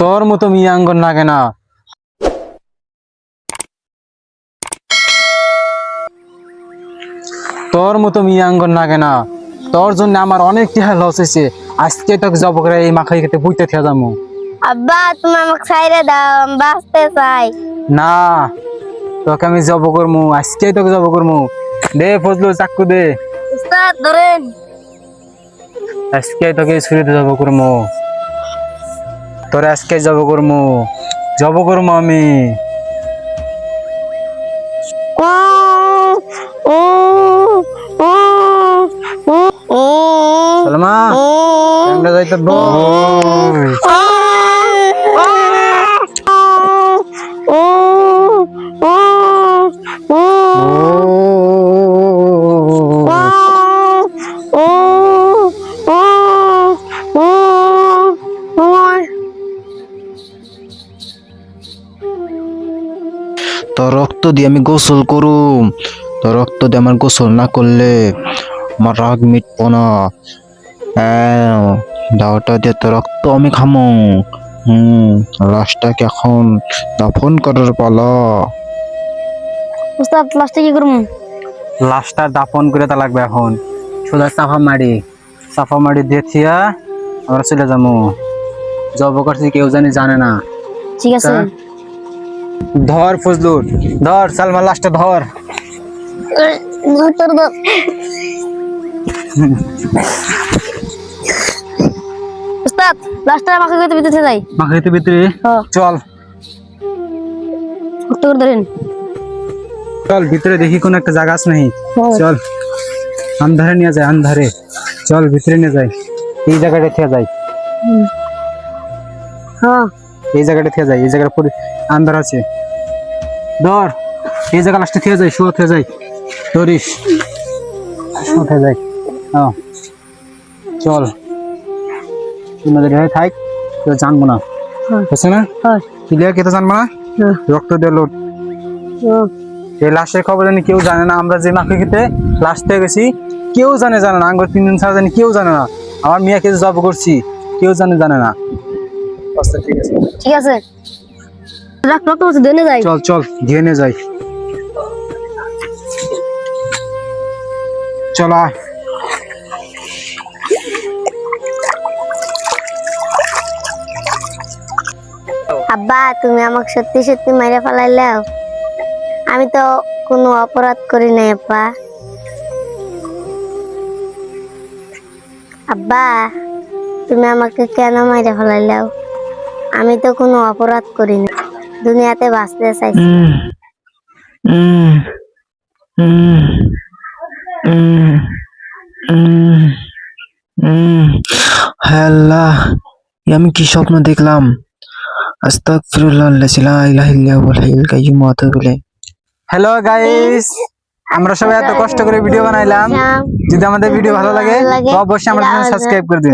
তোর মতো মিয়াঙ্গন লাগে না তোর মতো মিয়াঙ্গন লাগে না তোর জন্য আমার অনেক টিহা লস হয়েছে। আজকে তোকে জব করে এই মাখাই খেতে বুঝতে থেকে যাব আব্বা তুমি আমাকে ছাইরে দাও আমি বাঁচতে চাই। না তোকে আমি জব করব আজকে তোকে জব করব দে ফজলু চাকু দে। উস্তাদ ধরেন। আজকে তোকে ছুরিতে জব করব তোরে আজকে জব করম জব করম আমি। সালমা যাইতে তো রক্ত দিয়ে আমি গোসল করুম। তো রক্ত দিয়ে আমার গোসল না করলে আমার রাগ মিটবো না। হ্যাঁ দাওটা দিয়ে তো রক্ত আমি খামো। হুম লাশটাকে এখন দাফন করার পালা। উস্তাদ লাস্টে কি করব? লাশটা দাফন করে তা লাগবে এখন। সোজা চাফা মারি। চাফা মারি দিয়ে থিয়া আমরা চলে যাব জব করছি কেউ জানি জানে না। ঠিক আছে? ধর ফজলুর ধর সালমা লাশটা ধর। উস্তাদ লাস্টে আমাকে কইতে বিতেছে যাই মাখাইতে ভিতরে? হ্যাঁ। চল। উত্তর ধরেন। চল ভিতরে দেখি কোন একটা জায়গা আছে নাকি? হ্যাঁ। চল। আন্ধারে নিয়ে যায় আন্ধারে। চল ভিতরে নিয়ে যাই এই জায়গাটা থেকে যাই হ্যাঁ। এই জায়গাটা থেকে যায় এই জায়গার পরে আন্ধার আছে। ধর এই জায়গা লাস্টে থেকে যায় শুয়ে থেকে যাই। ধরিস। শুয়ে থেকে যাই। হ্যাঁ চল। তোমাদের হয়ে থাক কেউ জানব না। হ্যাঁ। বুঝছে না? হ্যাঁ। ক্লিয়ার কে জানব না? হ্যাঁ। রক্ত দিয়ে লোট হ্যাঁ। এই লাশের খবর জানি কেউ জানে না আমরা যে মাকে খেতে লাশ থেকে গেছি কেউ জানে জানে না আঙ্গুর তিন দিন ছাড়া জানি কেউ জানে না। আমার মিয়াকে যে জব করছি কেউ জানে জানে না। আচ্ছা ঠিক আছে। ঠিক আছে। রাখ রক্ত বসে দেনে যাই। চল চল যাই। চল আব্বা তুমি আমাকে সত্যি সত্যি মেরে ফেলাইলাও। আমি তো কোনো অপরাধ করি নাই আব্বা। আব্বা তুমি আমাকে কেন মেরে ফেলাইলাও? আমি তো কোনো অপরাধ করিনি। দুনিয়াতে বাঁচতে চাইছি। উম, উম, উম, উম, উম, উম। আল্লাহ আমি কি স্বপ্ন দেখলাম? আস্তাগফিরুল্লাহ আল্লাযী লা ইলাহা ইল্লা হুয়াল গাইস আমরা সবাই এত কষ্ট করে ভিডিও বানাইলাম। যদি আমাদের ভিডিও ভালো লাগে অবশ্যই আমাদের সাবস্ক্রাইব করে দিন।